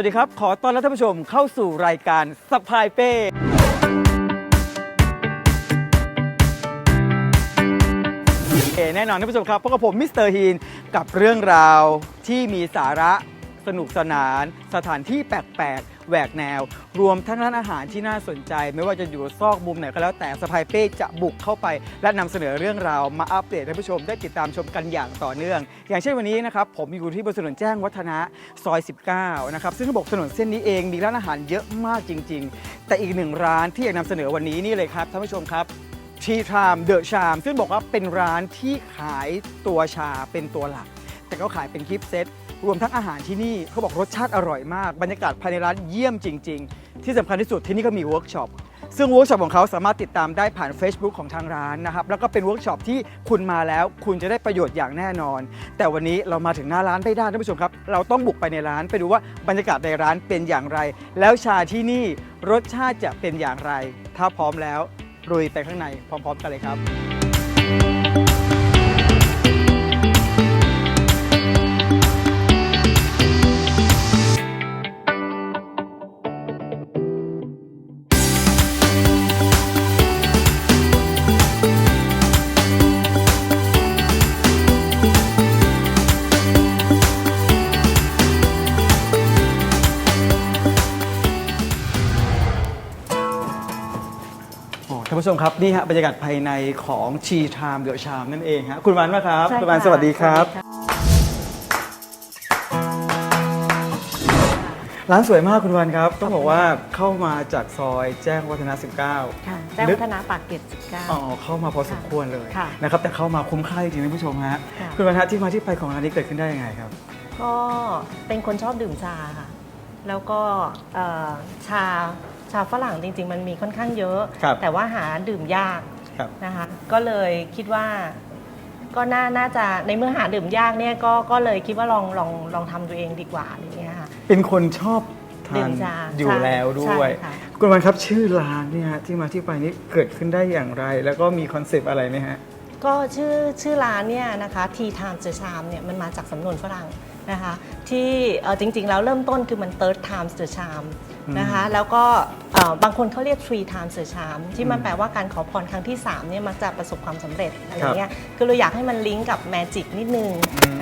วัสดีครับ ขอต้อนรับท่านผู้ชมเข้าสู่รายการสปายเป้ แน่นอนท่านผู้ชมครับพบกับผมมิสเตอร์ฮีนกับเรื่องราวที่มีสาระสนุกสนาน สถานที่แปลกๆ แหวกแนว รวมทั้งร้านอาหารที่น่าสนใจ ไม่ว่าจะอยู่ซอกมุมไหนก็แล้วแต่สปายเป้จะบุกเข้าไป และนำเสนอเรื่องราวมาอัปเดตให้ท่านผู้ชมได้ติดตามชมกันอย่างต่อเนื่อง อย่างเช่นวันนี้นะครับผมอยู่ที่บนถนนแจ้งวัฒนะซอย 19 นะครับซึ่งเขาบอกถนนเส้นนี้เองมีร้านอาหารเยอะมากจริง ๆ แต่อีกหนึ่งร้านที่อยากนำเสนอวันนี้นี่เลยครับท่านผู้ชมครับทีทามเดอะชาม ซึ่งบอกว่าเป็นร้านที่ขายตัวชาเป็นตัวหลัก แต่ก็ขายเป็นกิฟต์เซต รวมทั้งอาหารที่นี่เขาบอกรสชาติอร่อยมาก บรรยากาศภายในร้านเยี่ยมจริง ๆ ที่สำคัญที่สุดที่นี่ก็มีเวิร์กช็อปซึ่งเวิร์กช็อปของเขาสามารถติดตามได้ผ่าน Facebook ของทางร้านนะครับ แล้วก็เป็นเวิร์กช็อปที่คุณมาแล้ว คุณจะได้ประโยชน์อย่างแน่นอน แต่วันนี้เรามาถึงหน้าร้านไม่ได้ท่านผู้ชมครับ เราต้องบุกไปในร้านไปดูว่าบรรยากาศในร้านเป็นอย่างไร แล้วชาที่นี่รสชาติจะเป็นอย่างไร ถ้าพร้อมแล้วลุยไปข้างในพร้อม ๆ กันเลยครับ ผู้ชมครับนี่ฮะบรรยากาศภายในของชีทามเดอะชามนั่นเองฮะคุณวันมากครับใช่คุณวันค่ะสวัสดีครับ สวัสดีค่ะร้านสวยมากคุณวันครับ ต้องบอกว่าเข้ามาจากซอยแจ้งวัฒนะ 19 ค่ะแจ้งวัฒนาปากเกร็ดอ๋อ19เข้ามาพอสมควรเลยค่ะนะครับแต่เข้ามาคุ้มค่าจริงๆท่านผู้ชมฮะค่ะ คุณวันฮะที่มาที่ไปของร้านนี้เกิดขึ้นได้ยังไงครับ ก็เป็นคนชอบดื่มชาค่ะ แล้วก็เอ่อชา ชาฝรั่งจริง ๆ มันมีค่อนข้างเยอะ ครับแต่ว่าหาดื่มยากครับ นะคะ ก็เลยคิดว่า ก็น่าน่าจะในเมื่อหาดื่มยากเนี่ยก็ก็เลยคิดว่าลองลองลองทำตัวเองดีกว่าอะไรอย่างเงี้ยค่ะ เป็นคนชอบทาดื่นมชาอยู่ใช่แล้วด้วยใช่ค่ะ คุณวันครับชื่อร้านเนี่ยฮะที่มาที่ไปนี้เกิดขึ้นได้อย่างไร แล้วก็มีคอนเซปต์อะไรไหมฮะ ก็ชื่อชื่อร้านเนี่ยนะคะ Tea Time the Charm เนี่ยมันมาจากสำนวนฝรั่งนะคะที่เอ่อจริงๆแล้วเริ่มต้นคือมัน third times the charm นะคะแล้วก็เอ่อบางคนเขาเรียก three times the charm ที่มันแปลว่าการขอพรครั้งที่3เนี่ยมักจะประสบความสำเร็จอะไรเงี้ยคือเราอยากให้มันลิงก์กับแมจิกนิดนึง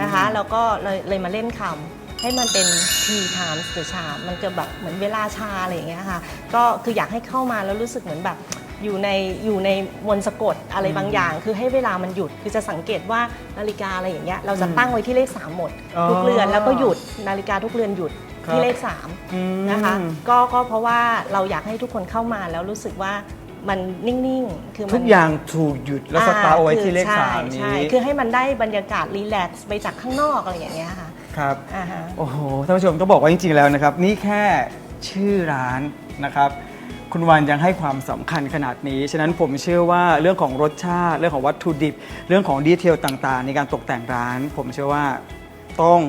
นะคะแล้วก็เลยเลยมาเล่นคำให้มันเป็น tea times the charm มันจะแบบเหมือนเวลาชาอะไรอย่างเงี้ยค่ะก็คืออยากให้เข้ามาแล้วรู้สึกเหมือนแบบ อยู่ในอยู่ในมนต์สะกดอะไรบางอย่าง คือให้เวลามันหยุดคือจะสังเกตว่านาฬิกาอะไรอย่างเงี้ยเราจะตั้งไว้ที่เลข3หมดอ๋อทุกเรือนแล้วก็หยุดนาฬิกาทุกเรือนหยุดครับ ที่เลขอืม 3นะคะก็ก็เพราะว่าเราอยากให้ทุกคนเข้ามาแล้วรู้สึกว่ามันนิ่งๆ คือมันทุกอย่างถูกหยุดแล้วสตาร์ทเอาไว้ที่เลขใช่สามนี้ใช่คือให้มันได้บรรยากาศรีแลกซ์ไปจากข้างนอกอะไรอย่างเงี้ยค่ะครับ อ่าฮะ โอ้โห ท่านผู้ชมต้องบอกว่าจริงๆ แล้วนะครับ นี่แค่ชื่อร้านนะครับ คุณวันยังให้ความสำคัญขนาดนี้ ฉะนั้นผมเชื่อว่าเรื่องของรสชาติ เรื่องของวัตถุดิบ เรื่องของดีเทลต่างๆ ในการตกแต่งร้าน ผมเชื่อว่าต้อง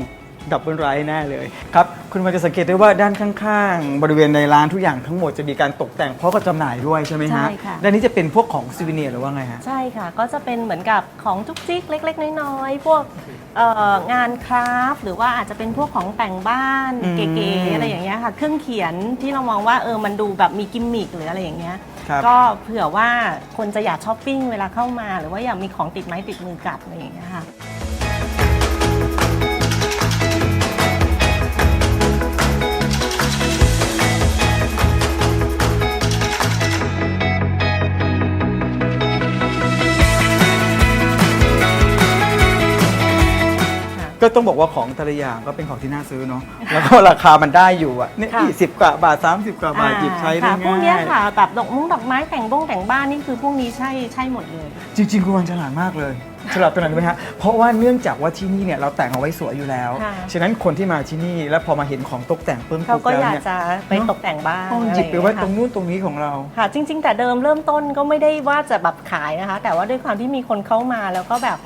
ดับเบิลไรแน่เลยครับคุณวันจะสังเกตได้ว่าด้านข้างๆ บริเวณในร้านทุกอย่างทั้งหมดจะมีการตกแต่งเพราะก็จำหน่ายด้วยใช่ไหมฮะใช่ค่ะ ด้านนี้จะเป็นพวกของซูวิเนียร์หรือว่าไงฮะ ใช่ค่ะ ก็จะเป็นเหมือนกับของจุกจิกเล็ก ๆ น้อยๆ พวกเอ่องานคราฟต์หรือว่าอาจจะเป็นพวกของแต่งบ้านอืมเก๋ๆอะไรอย่างเงี้ยค่ะ เครื่องเขียนที่เรามองว่าเออมันดูแบบมีกิมมิคหรืออะไรอย่างเงี้ยครับ ก็เผื่อว่าคนจะอยากช้อปปิ้งเวลาเข้ามา หรือว่าอยากมีของติดไม้ติดมือกลับอะไรอย่างเงี้ยค่ะ ก็ต้องบอกว่าของแต่ละอย่างก็เป็นของที่น่าซื้อเนาะแล้วก็ราคามันได้อยู่อะเนี่ยค่ะ ยี่สิบกว่าบาท 30 กว่าบาทหยิบใช้ได้ค่ะพวกเนี้ง่ายยค่ะแบบดอกมุ้งดอกไม้แต่งบ้งแต่งบ้านนี่คือพวกนี้ใช่ใช่หมดเลย จริงๆคุณวันฉลาดมากเลยฉลาดตัวไหนรู้ไหมฮะเพราะว่าเนื่องจากว่าที่นี่เนี่ยเราแต่งเอาไว้สวยอยู่แล้ว ค่ะ ฉะนั้นคนที่มาที่นี่แล้วพอมาเห็นของตกแต่งเพิ่มเขาก็แล้วอยากเนี่ย จะไปตกแต่งบ้านต้องอะหรยิบไปไว้อย่างตรงเงี้ยค่ะนู้นตรงนี้ของเรา ค่ะ จริง ๆ แต่เดิมเริ่มต้นก็ไม่ได้ว่าจะแบบขายนะคะ แต่ว่าด้วยความที่มีคนเข้ามาแล้วก็แบบ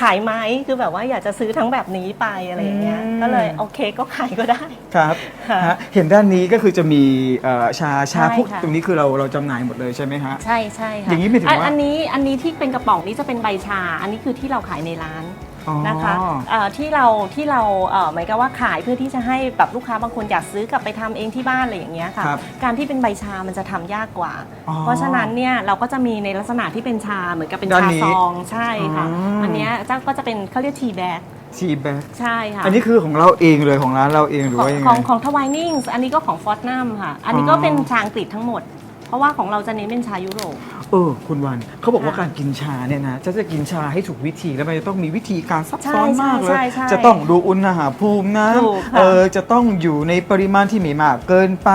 ขายไหมคือแบบว่าอยากจะซื้อทั้งแบบนี้ไปอะไรอย่างเงี้ย อืม ก็เลยโอเคก็ขายก็ได้ ครับค่ะฮะเห็นด้านนี้ก็คือจะมีเอ่อชาชาใช่พวกค่ะ ตรงนี้คือเราเราจำหน่ายหมดเลยใช่ไหมฮะ ใช่ใช่ค่ะอย่างนี้หมายถึงว่า อันนี้อันนี้ที่เป็นกระป๋องนี้จะเป็นใบชา อันนี้คือที่เราขายในร้านอ๋อ นะคะเอ่อที่เราที่เราเอ่อหมายกับว่าขายเพื่อที่จะให้แบบลูกค้าบางคนอยากซื้อกลับไปทำเองที่บ้านอะไรอย่างเงี้ยค่ะครับการที่เป็นใบชามันจะทำยากกว่าอ๋อเพราะฉะนั้นเนี่ยเราก็จะมีในลักษณะที่เป็นชาเหมือนกับเป็นด้านชานี้ซองใช่ค่ะอ๋ออัอันเนี้ยเจ้าก็จะเป็นเขาเรียกทีแบ็กชีแบ็กใช่ค่ะ อันนี้คือของเราเองเลยของร้านเราเองหรือของว่ายังขไงองของทวายนิ่งอันนี้ก็ของฟอสนัมค่ะ อันนี้ก็อ๋อเป็นชาอังกฤษทั้งหมดเพ ราะว่าของเราจะเน้นเป็นชายุโรป เออ คุณวันเขาบอกว่าค่ะการกินชาเนี่ยนะจะจะกินชาให้ถูกวิธีแล้วมันจะต้องมีวิธีการซับใช่ซ้อนมากเลใช่ย ใช่จะต้องดูอุณหภูมิน้ถูกำค่ะเออจะต้องอยู่ในปริมาณที่ไม่มากเกินไป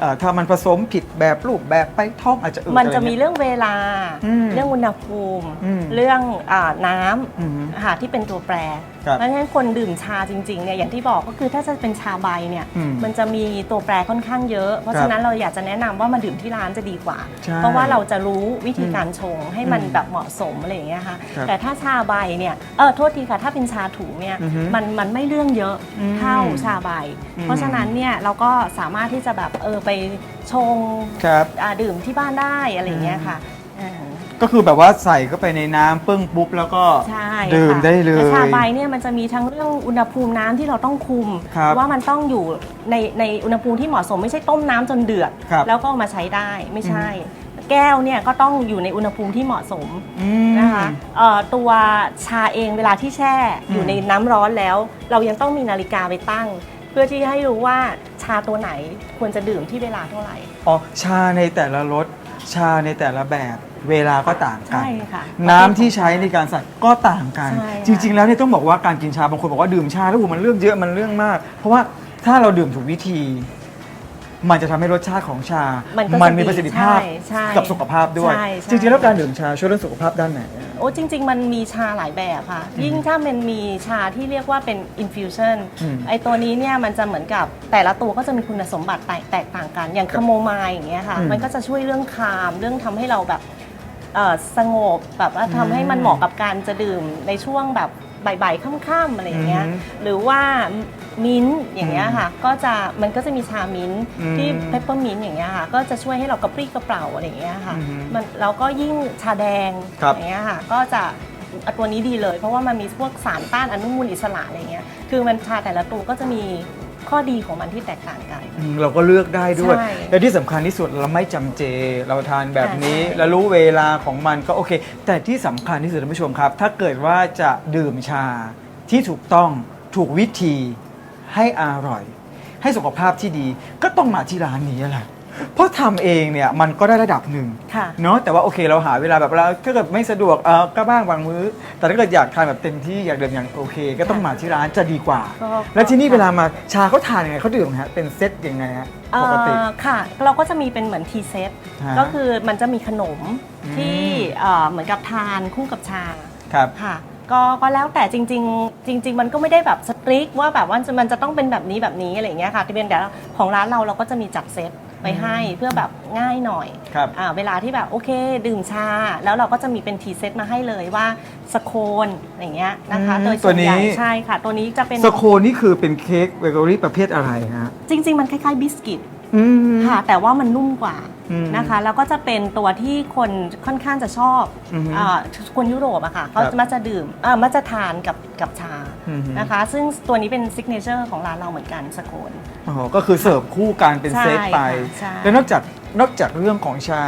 เอ่อถ้ามันผสมผิดแบบรูปแบบไปท้องอาจจะอืดมันจะอไรมีเงี้ย เรื่องเวลา อืมเรื่องอุณหภูมิ อืมเรื่องอาน้ำอืมค่ะที่เป็นตัวแปร ครับเพราะฉะนั้นคนดื่มชาจริงๆเนี่ยอย่างที่บอกก็คือถ้าจะเป็นชาใบเนี่ยอืมมันจะมีตัวแปรค่อนข้างเยอะ เพราะครับฉะนั้นเราอยากจะแนะนำว่ามาดื่มที่ร้านจะดีกว่า ใช่เพราะว่าเราจะรู้วิธีการชงให้มันอืมแบบเหมาะสมอะไรอย่างเงี้ยค่ะครับแต่ถ้าชาใบเนี่ยเออโทษทีค่ะถ้าเป็นชาถุงเนี่ยอือฮึมันมันไม่เรื่องเยอะอืมเท่าชาใบ อืม เพราะฉะนั้นเนี่ยเราก็สามารถที่จะแบบเออไปชงครับ อ่าดื่มที่บ้านได้อะไรอย่างเงี้ยค่ะอ่า ก็คือแบบว่าใส่เข้าไปในน้ำปึ้งปุ๊บแล้วก็ใช่ดื่มค่ะได้เลยแต่ชาใบเนี่ยมันจะมีทั้งเรื่องอุณหภูมิน้ำที่เราต้องคุม ครับว่ามันต้องอยู่ในในอุณหภูมิที่เหมาะสมไม่ใช่ต้มน้ำจนเดือด ครับแล้วก็เอามาใช้ได้ไม่ใช่ แก้วเนี่ยก็ต้องอยู่ในอุณหภูมิที่เหมาะสมอืมนะคะเอ่อตัวชาเองเวลาที่แช่อยู่อืม ในน้ำร้อนแล้ว เรายังต้องมีนาฬิกาไปตั้ง เพื่อที่ให้รู้ว่าชาตัวไหนควรจะดื่มที่เวลาเท่าไหร่ อ๋อชาในแต่ละรสชาในแต่ละแบบ เวลาก็ต่างกันใช่ค่ะน้ำที่ใช้ในการใส่ก็ต่างกัน ใช่ค่ะจริง ๆ แล้วเนี่ยต้องบอกว่าการกินชาบางคนบอกว่าดื่มชาแล้วโอ้โหมันเรื่องเยอะมันเรื่องมาก เพราะว่าถ้าเราดื่มถูกวิธี มันจะทำให้รสชาติของชา มันก็มัจะมีประสิทธิภาพใช่ใช่กับสุขภาพด้วย ใช่ใช่ จริงๆแล้วการดื่มชาช่วยเรื่องสุขภาพด้านไหนอะ โอ้จริง ๆ มันมีชาหลายแบบค่ะ ยิ่งถ้ามันมีชาที่เรียกว่าเป็น infusion อืมไอตัวนี้เนี่ยมันจะเหมือนกับแต่ละตัวก็จะมีคุณสมบัติแตกแตกต่างกัน อย่างคาโมไมล์อย่างเงี้ยค่ะ อืมมันก็จะช่วยเรื่องคาม เรื่องทำให้เราแบบ เอ่อสงบแบบว่าอืมทำให้มันเหมาะกับการจะดื่มในช่วงแบบบ่ายๆค่ำๆอะไรอย่างเงี้ยอืมหรือว่ามิ้นท์อย่างเงี้ยค่ะ ก็จะมันก็จะมีชามิ้นท์อืมที่เปปเปอร์มิ้นท์อย่างเงี้ยค่ะ ก็จะช่วยให้เรากระปรี้กระเปร่าอะไรอย่างเงี้ยค่ะอืมมันแล้วก็ยิ่งชาแดงครับ อย่างเงี้ยค่ะ ก็จะอะตัวนี้ดีเลย เพราะว่ามันมีพวกสารต้านอนุมูลอิสระอะไรเงี้ยคือมันชาแต่ละตัวก็จะมี ข้อดีของมันที่แตกต่างกัน อืมเราก็เลือกได้ด้วย ใช่และที่สำคัญที่สุดเราไม่จำเจ เราทานแบบนี้ใช่ แล้วรู้เวลาของมันก็โอเค แต่ที่สำคัญที่สุดท่านผู้ชมครับ ถ้าเกิดว่าจะดื่มชาที่ถูกต้องถูกวิธีให้อร่อย ให้สุขภาพที่ดีก็ต้องมาที่ร้านนี้แหละ เพราะทำเองเนี่ยมันก็ได้ระดับหนึ่งค่ะ เนาะแต่ว่าโอเคเราหาเวลาแบบเราถ้าเกิดไม่สะดวกเออก็บ้างบางมื้อ แต่ถ้าเกิดอยากทานแบบเต็มที่อยากดื่มอย่างโอเค ก็ต้องมาที่ร้านจะดีกว่า ก็ แล้วที่นี่เวลามาชาเขาทานยังไงเขาดื่มฮะเป็นเซตยังไงฮะปกติ เอ่อค่ะ เราก็จะมีเป็นเหมือนทีเซตฮะก็คือมันจะมีขนมอืมที่เอ่อเหมือนกับทานคู่กับชาครับ ค่ะก็ก็แล้วแต่จริง ๆ จริง ๆ มันก็ไม่ได้แบบสตริกว่าแบบว่าจะมันจะต้องเป็นแบบนี้แบบนี้อะไรอย่างเงี้ยค่ะที่เป็นแต่ของร้านเราเราก็จะมีจัดเซต ไปให้เพื่อแบบง่ายหน่อยครับอ่าเวลาที่แบบโอเค ดื่มชา แล้วเราก็จะมีเป็นทีเซตมาให้เลยว่าสโคนอย่างเงี้ยนะคะอืมโดยส่วนใหญ่ตัวนี้ใช่ค่ะ ตัวนี้จะเป็นสโคนี่คือเป็นเค้กเบเกอรี่ประเภทอะไรฮะจริง ๆ มันคล้ายๆบิสกิตอืมค่ะแต่ว่ามันนุ่มกว่าอืม นะคะแล้วก็จะเป็นตัวที่คนค่อนข้างจะชอบอือฮึอ่าคนยุโรปอะค่ะเขาครับจะมักจะดื่มอ่ามักจะทานกับกับชาอือฮึ นะคะ ซึ่งตัวนี้เป็นซิกเนเจอร์ของร้านเราเหมือนกันสโคนอ๋อก็คือเสิร์ฟคู่กันเป็นใช่เซตไปค่ะใช่ แล้วนอกจากนอกจากเรื่องของชา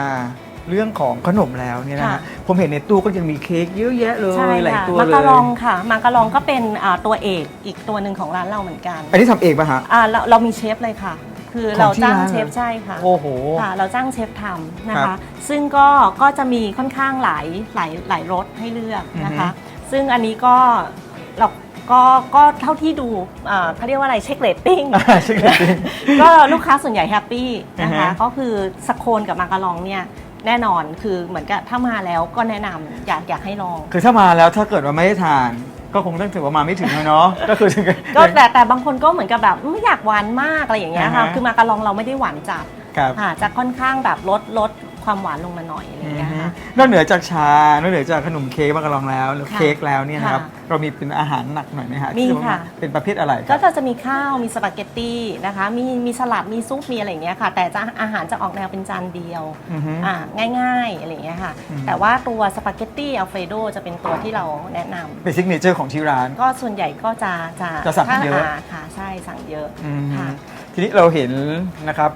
เรื่องของขนมแล้วเนี่ยนะฮะค่ะผมเห็นในตู้ก็ยังมีเค้กเยอะแยะเลยใช่หลายค่ะตัวมาเลการองยค่ะ มาการองก็เป็นอ่าตัวเอกอีกตัวหนึ่งของร้านเราเหมือนกันอันนี้ทำเองป่ะฮะ อ่าเราเรามีเชฟเลยค่ะ คือของเราที่จ้างร้านเชฟเลยใช่ค่ะโอ้โหค่ะ เราจ้างเชฟทำนะครัคะบซึ่งก็ก็จะมีค่อนข้างหลายหลายหลายรสให้เลือกนะคะ ซึ่งอันนี้ก็เราก็ก็เท่าที่ดูเอ่อเขาเรียกว่าอะไรเช็คเรตติ้ง เช็คเรตติ้ง ก็ลูกค้าส่วนใหญ่แฮปปี้นะคะ อ่าฮะ ก็คือสโคนกับมาการองเนี่ยแน่นอนคือเหมือนกับถ้ามาแล้วก็แนะนำอยากอยากให้ลอง คือถ้ามาแล้วถ้าเกิดว่าไม่ได้ทาน ก็คงต้องถือว่ามาไม่ถึงแล้วเนาะก็คือถึงก็แต่แต่บางคนก็เหมือนกับแบบไม่อยากหวานมากอะไรอย่างเงี้ยค่ะอ่าฮะ คือมาการองเราไม่ได้หวานจัดครับ ค่ะจะค่อนข้างแบบลดลด ความหวานลงมาหน่อยอะไรอย่างเงี้ยค่ะ นอกเหนือจากชานอกเหนือจากขนมเค้กมากระลองแล้วหรือค่ะเค้กแล้วเนี่ยนะครับค่ะเรามีเป็นอาหารหนักหน่อยไหมฮะมีที่ว่าค่ะ เป็นประเภทอะไรคก็รับจะมีข้าวมีสปาเกตตี้นะคะ มีมีสลัดมีซุปมีอะไรอย่างเงี้ยค่ะ แต่จะอาหารจะออกแนวเป็นจานเดียวอือฮึอ่าง่ายๆอะไรอย่างเงี้ยค่ะ อืม แต่ว่าตัวสปาเกตตี้อัลเฟรโดจะเป็นตัวที่เราแนะนำเป็นซิกเนเจอร์ของที่ร้าน ก็ส่วนใหญ่ก็จะจะจะสั่งเยอะถ้าค่ะใช่สั่งเยอะอืมค่ะ ทีนี้เราเห็นนะครับ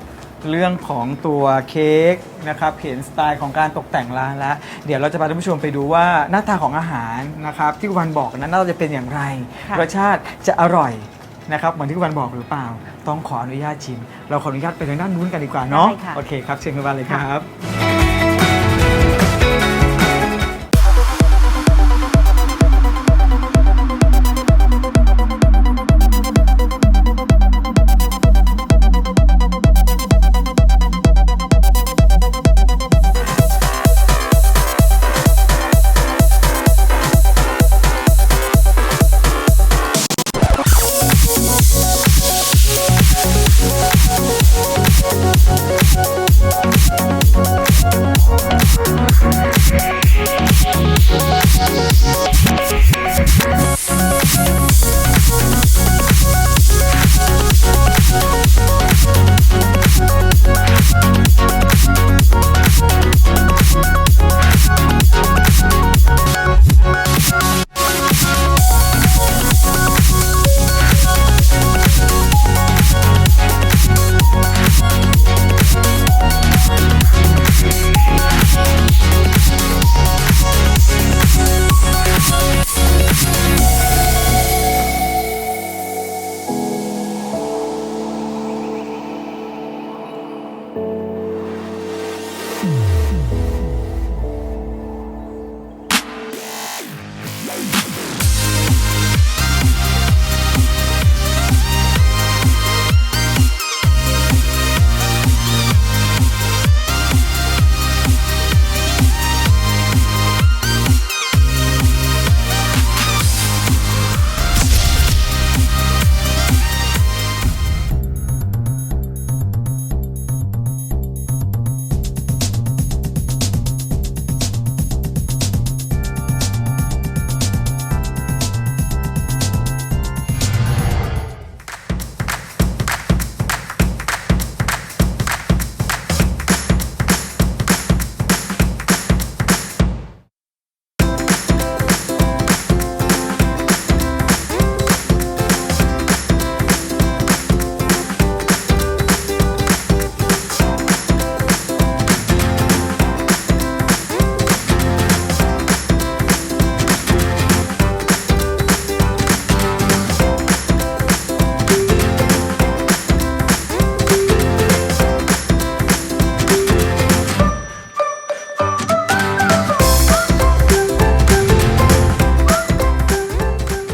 เรื่องของตัวเค้กนะครับเห็นสไตล์ของการตกแต่งร้านแล้ว เดี๋ยวเราจะพาท่านผู้ชมไปดูว่าหน้าตาของอาหารนะครับที่คุณวันบอกนั้นน่าจะเป็นอย่างไร ค่ะ รสชาติจะอร่อยนะครับเหมือนที่คุณวันบอกหรือเปล่า ต้องขออนุญาตชิม เราขออนุญาตไปทางด้านนู้นกันดีกว่าเนาะได้ค่ะ โอเคครับเชิญคุณวันเลยครับ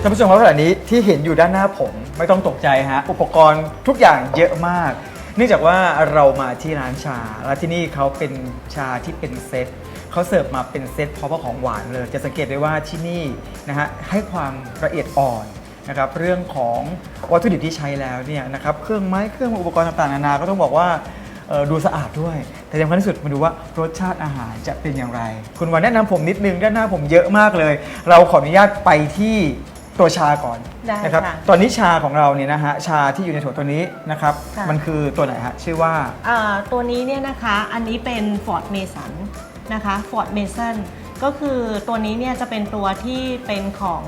ท่านผู้ชมครับขณะนี้ที่เห็นอยู่ด้านหน้าผมไม่ต้องตกใจฮะอุปกรณ์ทุกอย่างเยอะมาก เนื่องจากว่าเรามาที่ร้านชา และที่นี่เขาเป็นชาที่เป็นเซตเขาเสิร์ฟมาเป็นเซตพร้อมกับของหวานเลย จะสังเกตได้ว่าที่นี่นะฮะให้ความละเอียดอ่อนนะครับเรื่องของวัตถุดิบที่ใช้แล้วเนี่ยนะครับเครื่องไม้เครื่องอุปกรณ์ต่างๆนานาก็ต้องบอกว่าดูสะอาดด้วย แต่สำคัญที่สุดมาดูว่ารสชาติอาหารจะเป็นอย่างไร คุณวันแนะนำผมนิดนึงด้านหน้าผมเยอะมากเลย เราขออนุญาตไปที่ ตัวชาก่อนได้นะครับค่ะตอนนี้ชาของเราเนี่ยนะฮะชาที่อยู่ในโถตัวนี้นะครับค่ะ มันคือตัวไหนฮะชื่อว่า อ่าตัวนี้เนี่ยนะคะอันนี้เป็น Ford Mason นะคะ Ford Mason ก็คือตัวนี้เนี่ยจะเป็นตัวที่เป็นของ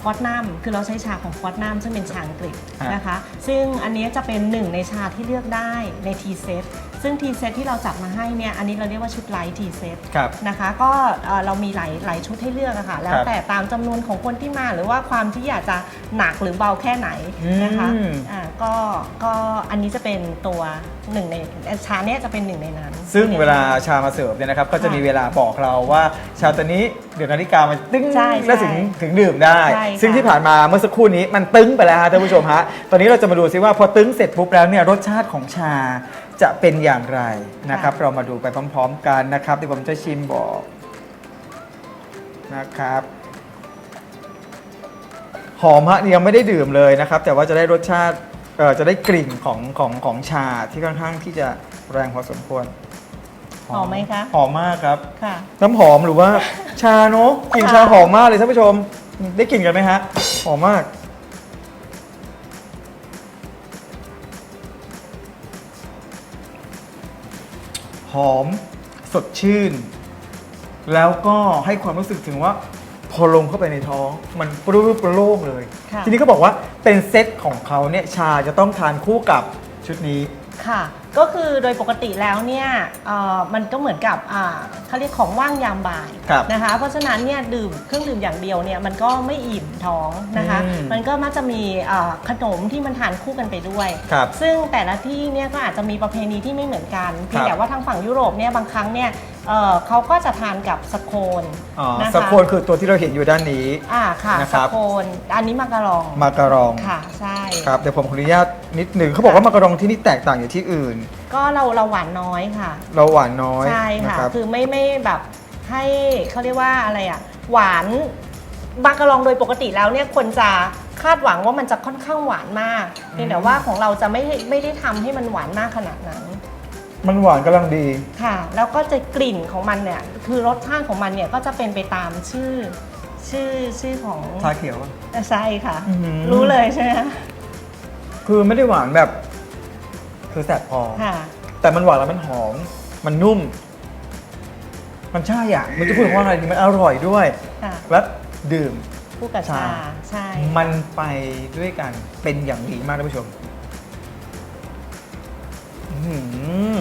ฟอร์ตนัมคือเราใช้ชาของฟอร์ตนัมซึ่งเป็นชาอังกฤษฮะนะคะ ซึ่งอันนี้จะเป็นหนึ่งในชาที่เลือกได้ใน T set ซึ่งทีเซตที่เราจัดมาให้เนี่ยอันนี้เราเรียกว่าชุดไลท์ทีเซตครับ นะคะก็เอ่อเรามีหลายหลายชุดให้เลือกอะค่ะแล้วครับแต่ตามจำนวนของคนที่มาหรือว่าความที่อยากจะหนักหรือเบาแค่ไหนนะคะอืม อ่าก็ก็อันนี้จะเป็นตัวหนึ่งในชาเนี่ยจะเป็นหนึ่งในนั้นซึ่งเวลาชามาเสิร์ฟเนี่ยนะครับก็จะมีเวลาบอกเราว่าชาตัวนี้เดี๋ยวนาฬิกามันตึ้งใช่ใช่แล้วถึงถึงดื่มได้ ใช่ค่ะซึ่งที่ผ่านมาเมื่อสักครู่นี้มันตึ้งไปแล้วฮะท่านผู้ชมฮะ ตอนนี้เราจะมาดูซิว่าพอตึ้งเสร็จปุ๊บแล้วเนี่ยรสชาติของชา จะเป็นอย่างไรนะครับ เรามาดูไปพร้อม ๆ กันนะครับเดี๋ยวผมจะชิมบอกนะครับ หอมฮะนี่ยังไม่ได้ดื่มเลยนะครับ แต่ว่าจะได้รสชาติเอ่อจะได้กลิ่นของของของชาที่ค่อนข้างที่จะแรงพอสมควรหอมไหมคะหอมมากครับค่ะน้ำหอมหรือว่าชาเนอะกลิ่นค่ะชาหอมมากเลยท่านผู้ชมได้กลิ่นกันไหมฮะหอมมาก หอม สดชื่น แล้วก็ให้ความรู้สึกถึงว่า พอลงเข้าไปในท้อง มันปลื้มโล่งเลย ค่ะ ทีนี้เขาบอกว่าเป็นเซตของเขาเนี่ยชาจะต้องทานคู่กับชุดนี้ ค่ะ ก็คือโดยปกติแล้วเนี่ยเอ่อมันก็เหมือนกับอ่าเขาเรียกของว่างยามบ่ายครับนะคะ เพราะฉะนั้นเนี่ยดื่มเครื่องดื่มอย่างเดียวเนี่ยมันก็ไม่อิ่มท้องนะคะ อืมมันก็มักจะมีอ่าขนมที่มันทานคู่กันไปด้วย ครับซึ่งแต่ละที่เนี่ยก็อาจจะมีประเพณีที่ไม่เหมือนกันเพียงแต่ว่าทางฝั่งยุโรปเนี่ยบางครั้งเนี่ย เอ่อเขาก็จะทานกับสโคนอ๋อนะคะสโคนคือตัวที่เราเห็นอยู่ด้านนี้ อ่าค่ะนะคสรับ โคนอันนี้มาการองมาการองค่ะใช่ ครับเดี๋ยวผมขออนุญาตนิดหนึ่งเขาบอกว่ามาการองที่นี่แตกต่างจากที่อื่น ก็เราเราหวานน้อยค่ะ เราหวานน้อยใช่นะค่ะ ครับ คือไม่ไม่แบบให้เขาเรียกว่าอะไรอะ หวานบากะลองโดยปกติแล้วเนี่ยคนจะคาดหวังว่ามันจะค่อนข้างหวานมากเพียงแต่ว่าของเราจะไม่ไม่ได้ทำให้มันหวานมากขนาดนั้น มันหวานกำลังดี ค่ะ แล้วก็จะกลิ่นของมันเนี่ย คือรสชาติของมันเนี่ยก็จะเป็นไปตามชื่อ ชื่อชื่อของชาเขียวอะ ใช่ค่ะ อื้อหือ รู้เลยใช่ไหมคะคือไม่ได้หวานแบบ คือแสบคอ ค่ะ แต่มันหวานแล้วมันหอม มันนุ่ม มันใช่อะมันจะพูดว่าอะไรดีมันอร่อยด้วย ค่ะและดื่ม คู่กับชา ชา ใช่ มันไปด้วยกันเป็นอย่างดีมากท่านผู้ชมอื้อ หือ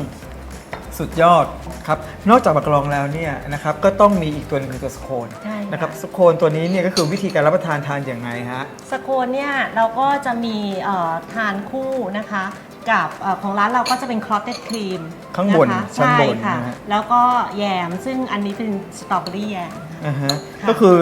สุดยอดครับ นอกจากบักกรองแล้วเนี่ยนะครับก็ต้องมีอีกตัวหนึงคือตัวสโคนใช่ค่ะ นะครับสโคนตัวนี้เนี่ยก็คือวิธีการรับประทานทานอย่างไงฮะ สโคนเนี่ยเราก็จะมีเอ่อทานคู่นะคะ กับเอ่อของร้านเราก็จะเป็นคลอตเต็ดครีมข้างบนนะคะชั้นใช่บนค่ะนะฮะ แล้วก็แยมซึ่งอันนี้เป็นสตรอเบอรี่แยม อ่าฮะค่ะก็คือ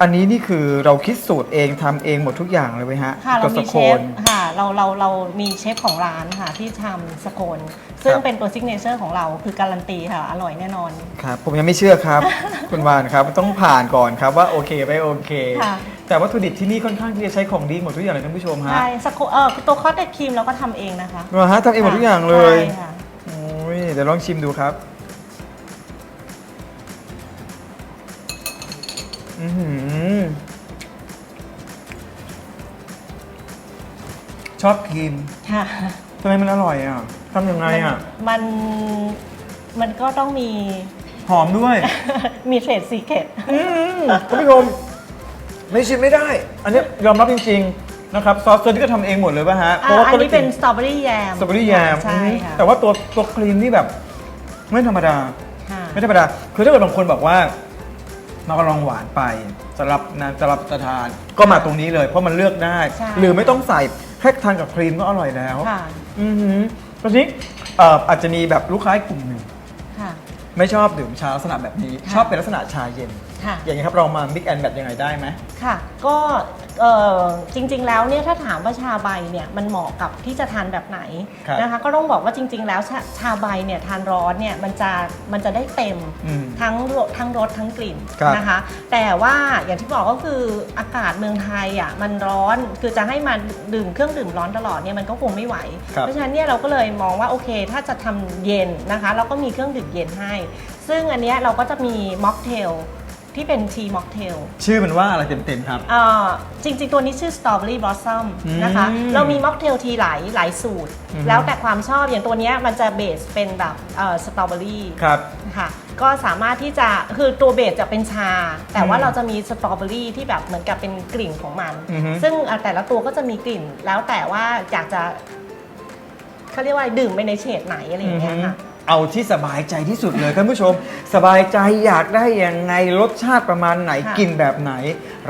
อันนี้นี่คือเราคิดสูตรเองทำเองหมดทุกอย่างเลยไหมฮะค่ะตัเราวสมีโคเชฟนค่ะเราเราเรามีเชฟของร้านค่ะที่ทำสโคนซึ่งครับเป็นตัวซิกเนเจอร์ของเราคือการันตีค่ะ อร่อยแน่นอน ครับผมยังไม่เชื่อครับ คุณวานครับต้องผ่านก่อนครับว่าโอเคไม่โอเค ค่ะ แต่วัตถุดิบที่นี่ค่อนข้างที่จะใช้ของดีหมดทุกอย่างเลยท่านผู้ชมฮะใช่สโคนเออตัวคลอตเต็ดครีมเราก็ทำเองนะคะมาฮะทำเองหมดทุกอย่างเลย ใช่ค่ะ โอ้ยเดี๋ยวลองชิมดูครับ อือหือชอบครีมค่ะ ทำไมมันอร่อยอะทำยังไงอะ มันมันก็ต้องมี หอมด้วย มีเทรดซีเคร็ตอืมคุณผู้ชมไม่ชิมไม่ได้ อันนี้ยอมรับจริง ๆ นะครับ ซอสตัวนี้ก็ทำเองหมดเลยป่ะฮะอ่าอันนี้เป็นก็สตรอเบอรี่แยมสตรอเบอรี่แยมใช่อืมค่ะแต่ว่าตัวตัวครีมนี่แบบ ไม่ธรรมดา ค่ะ ไม่ธรรมดา คือถ้าเกิดบางคนบอกว่า มากระลองหวานไปสำหรับนะสำหรับจะทาน ก็มาตรงนี้เลย เพราะมันเลือกได้ ใช่ หรือไม่ต้องใส่แค่ทานกับครีมก็อร่อยแล้ว ค่ะอือหือตอนนี้เอ่ออาจจะมีแบบลูกค้ากลุ่มหนึ่งค่ะ ไม่ชอบดื่มชาลักษณะแบบนี้ ค่ะ ชอบเป็นลักษณะชาเย็น ค่ะ อย่างนี้ยครับเรามา mix and match ยังไงได้ไหม ค่ะ ก็ เอ่อจริง ๆ แล้วเนี่ยถ้าถามว่าชาใบเนี่ยมันเหมาะกับที่จะทานแบบไหนครับนะคะ ก็ต้องบอกว่าจริง ๆ แล้วชาชาใบเนี่ยทานร้อนเนี่ยมันจะมันจะได้เต็มอืมทั้งรสทั้งรสทั้งกลิ่นครับนะคะ แต่ว่าอย่างที่บอกก็คืออากาศเมืองไทยอะมันร้อนคือจะให้มาดื่มเครื่องดื่มร้อนตลอดเนี่ยมันก็คงไม่ไหว ครับ เพราะฉะนั้นเนี่ยเราก็เลยมองว่าโอเค ถ้าจะทำเย็นนะคะ เราก็มีเครื่องดื่มเย็นให้ ซึ่งอันเนี้ยเราก็จะมีม็อกเทล ที่เป็นทีม็อกเทลชื่อมันว่าอะไรเต็มๆครับเอ่อจริงๆ ตัวนี้ชื่อ Strawberry Blossom อืมนะคะ เรามีม็อกเทลทีหลายหลายสูตร อืมแล้วแต่ความชอบอย่างตัวเนี้ยมันจะเบสเป็นแบบสตรอเบอรี่อ strawberry ครับ ค่ะก็สามารถที่จะคือตัวเบสจะเป็นชา แต่ว่าอืมเราจะมีสตรอเบอรี่ที่แบบเหมือนกับเป็นกลิ่นของมัน อือฮึ ซึ่งอะแต่ละตัวก็จะมีกลิ่น แล้วแต่ว่าอยากจะคเขาเรียกว่าดื่มไปในเฉดไหนอะไรอย่างเงี้ยค่ะ เอาที่สบายใจที่สุดเลยท่านผู้ชม สบายใจอยากได้ยังไงรสชาติประมาณไหนค่ะ กินแบบไหน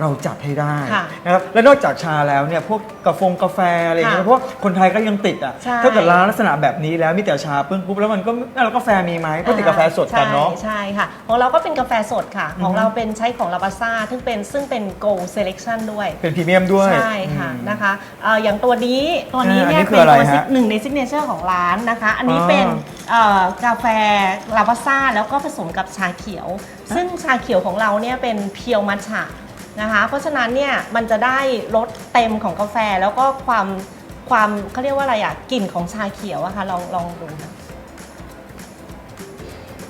เราจัดให้ได้ค่ะนะครับและนอกจากชาแล้วเนี่ยพวกกาแฟกาแฟอะไรอย่างเงี้ยค่ะเพราะว่าคนไทยก็ยังติดอะใช่ถ้าเกิดร้านลักษณะแบบนี้แล้วมีแต่ชาปึ้งปุ๊บแล้วมันก็แล้วกาแฟมีไหมเพราะติดกาแฟสดกันเนาะ ใช่ใช่ค่ะ ของเราก็เป็นกาแฟสดค่ะ ของอือฮึเราเป็นใช้ของลาบาซ่าซึ่งเป็นซึ่งเป็น gold selection ด้วย เป็นพรีเมียมด้วยใช่ค่ะอืม นะคะเอ่ออย่างตัวนี้ตัวนี้อ่าอันเนี่นี้ยคืเป็อนอะไรตัวฮะหนึ่งในซิกเนเจอร์ของร้านนะคะ อันนี้อ๋อเป็นเอ่อกาแฟลาบาซ่าแล้วก็ผสมกับชาเขียว ซึ่งชาเขียวของเราเนี่ยเป็นเพียวมัทฉะ นะคะ เพราะฉะนั้นเนี่ยมันจะได้รสเต็มของกาแฟแล้วก็ความความเขาเรียกว่าอะไรอะกลิ่นของชาเขียวอะค่ะลองลองดูนะ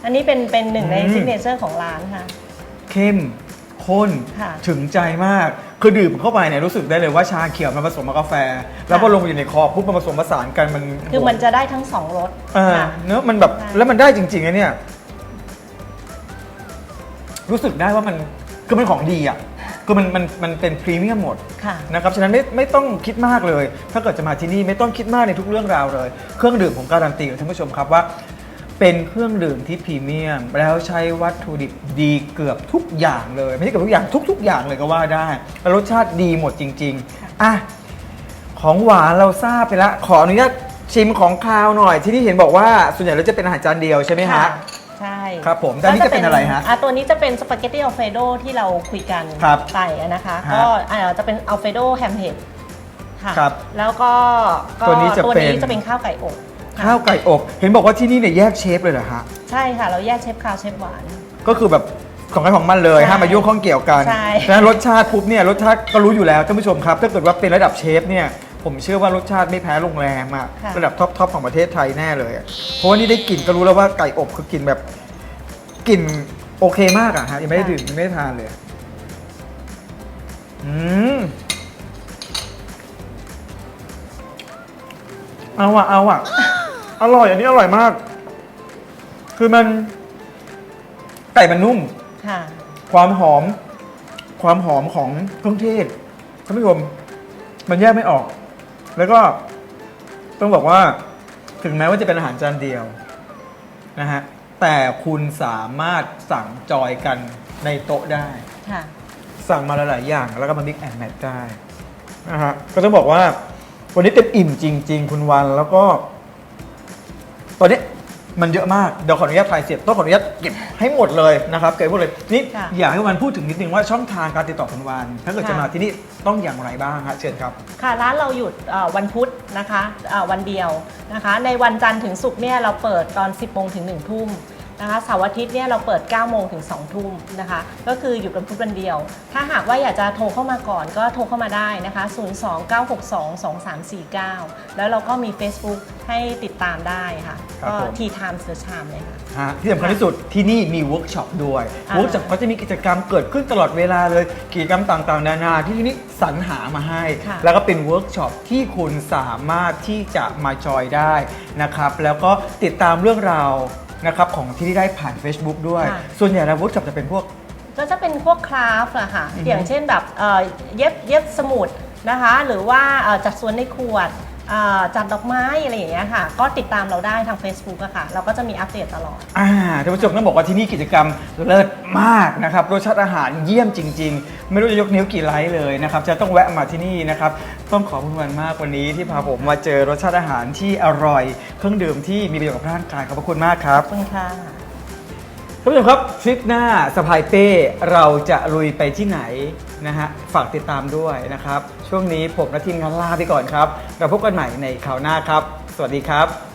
อันนี้เป็นเป็นหนึ่งในอืม ซิกเนเจอร์ของร้านค่ะ เข้มข้นค่ะ ถึงใจมาก คือดื่มเข้าไปเนี่ยรู้สึกได้เลยว่าชาเขียวมันผสมกับกาแฟ แล้วพอลงไปอยู่ในคอปุ๊บมันผสมผสานกันมันคือมันจะได้ทั้งสองรสอ่าค่ะ เนอะมันแบบใช่ แล้วมันได้จริงๆนะเนี่ยรู้สึกได้ว่ามันคือมันของดีอะ คือมันมันมันเป็นพรีเมียมหมดค่ะ นะครับ ฉะนั้นไม่ไม่ต้องคิดมากเลย ถ้าเกิดจะมาที่นี่ไม่ต้องคิดมากในทุกเรื่องราวเลย เครื่องดื่มผมการันตีกับท่านผู้ชมครับว่า เป็นเครื่องดื่มที่พรีเมียม แล้วใช้วัตถุดิบดีเกือบทุกอย่างเลย ไม่ใช่เกือบทุกอย่างทุก ๆ อย่างเลยก็ว่าได้แล้วรสชาติดีหมดจริง ๆอะของหวานเราทราบไปแล้วขออนุญาตชิมของคาวหน่อย ที่นี่เห็นบอกว่าส่วนใหญ่เราจะเป็นอาหารจานเดียวใช่ไหมฮะ ใช่ครับผมแต่อันนี้จะเป็นอะไรฮะอ่ตัวนี้จะเป็นสปาเกตตี้อัลเฟโดที่เราคุยกันครับไปอะนะคะ ฮะก็อ่าจะเป็นอัลเฟโดแฮมเห็ดค่ะครับแล้วก็ก็ตัวนี้จะตัวเป็นนี้จะเป็นข้าวไก่อบค่ะข้าวไก่อบ เห็นบอกว่าที่นี่เนี่ยแยกเชฟเลยเหรอฮะ ใช่ค่ะ เราแยกเชฟข้าวเชฟหวาน ก็คือแบบของใครของมันเลยใช่ห้ามมายุ่งข้องเกี่ยวกันใช่แล้วรสชาติปุ๊บเนี่ยรสชาติก็รู้อยู่แล้วท่านผู้ชมครับ ถ้าเกิดว่าเป็นระดับเชฟเนี่ย ผมเชื่อว่ารสชาติไม่แพ้โรงแรมอะค่ะ ระดับท็อปทอปของประเทศไทยแน่เลยอะเพราะว่านี่ได้กลิ่นก็รู้แล้วว่าไก่อบคือกลิ่นแบบกลิ่นโอเคมากอะฮะยังไม่ได้ดื่มยังไม่ได้ทานเลยอืมเอาอะเอาอะอร่อยอันนี้อร่อยมาก คือมัน ไก่มันนุ่ม ค่ะ ความหอม ความหอมของเครื่องเทศท่านผู้ชมมันแยกไม่ออก แล้วก็ต้องบอกว่าถึงแม้ว่าจะเป็นอาหารจานเดียวนะฮะแต่คุณสามารถสั่งจอยกันในโต๊ะได้ ค่ะ สั่งมาหลายๆอย่าง แล้วก็มา mix and match ได้นะฮะก็ต้องบอกว่า วันนี้เต็มอิ่มจริง ๆ คุณวันแล้วก็ ตอนนี้ มันเยอะมาก เดี๋ยวขออนุญาตถ่ายเสร็จต้องขออนุญาตเก็บให้หมดเลยนะครับเก็บหมดเลยนี่ค่ะอยากให้วันพูดถึงนิดนึงว่าช่องทางการติดต่อคุณวันถ้าเกิดจะค่ะมาที่นี่ต้องอย่างไรบ้างฮะเชิญครับ ค่ะร้านเราหยุดเอ่อวันพุธนะคะเอ่อวันเดียวนะคะ ในวันจันทร์ถึงศุกร์เนี่ยเราเปิดตอน 10โมงถึง1ทุ่ม นะคะเสาร์อาทิตย์เนี่ยเราเปิด 9 โมงถึง 2 ทุ่มนะคะ ก็คืออยู่กันพุธวันเดียว ถ้าหากว่าอยากจะโทรเข้ามาก่อนก็โทรเข้ามาได้นะคะ 029622349 แล้วเราก็มี Facebook ให้ติดตามได้ค่ะ ครับก็ผม ทีไทม์เสือชามเลยค่ะ ฮะที่สำคัญที่สุดที่นี่มีเวิร์กช็อปด้วยอ่า เวิร์กช็อปก็จะมีกิจกรรมเกิดขึ้นตลอดเวลาเลยกิจกรรมต่างๆ นานาที่ที่นี่สรรหามาให้ ค่ะแล้วก็เป็นเวิร์กช็อปที่คุณสามารถที่จะมาจอยได้นะครับ แล้วก็ติดตามเรื่องราว นะครับของที่นี่ได้ผ่าน Facebook ด้วย ค่ะ ส่วนใหญ่แล้วเวิร์กช็อปจะเป็นพวก ก็จะเป็นพวกคราฟต์อะค่ะ อือฮึอย่างเช่นแบบเอ่อเย็บเย็บสมุดนะคะ หรือว่าเอ่อจัดสวนในขวดเอ่อ จัดดอกไม้อะไรอย่างเงี้ยค่ะ ก็ติดตามเราได้ทาง Facebook อะค่ะ เราก็จะมีอัปเดตตลอด อ่าท่านผู้ชมต้องบอกว่าที่นี่กิจกรรมเลิศมากนะครับรสชาติอาหารเยี่ยมจริง ๆ ไม่รู้จะยกนิ้วกี่ไลค์เลยนะครับจะต้องแวะมาที่นี่นะครับต้องขอบคุณวันมากวันนี้ที่พาผมมาเจอรสชาติอาหารที่อร่อย เครื่องดื่มที่มีประโยชน์กับร่างกายขอบพระคุณมากครับ ขอบคุณค่ะท่านผู้ชมครับทริปหน้าสะพายเป้เราจะลุยไปที่ไหนนะฮะฝากติดตามด้วยนะครับ ช่วงนี้ผมและทีมงานลาไปก่อนครับ เราพบกันใหม่ในคราวหน้าครับ สวัสดีครับ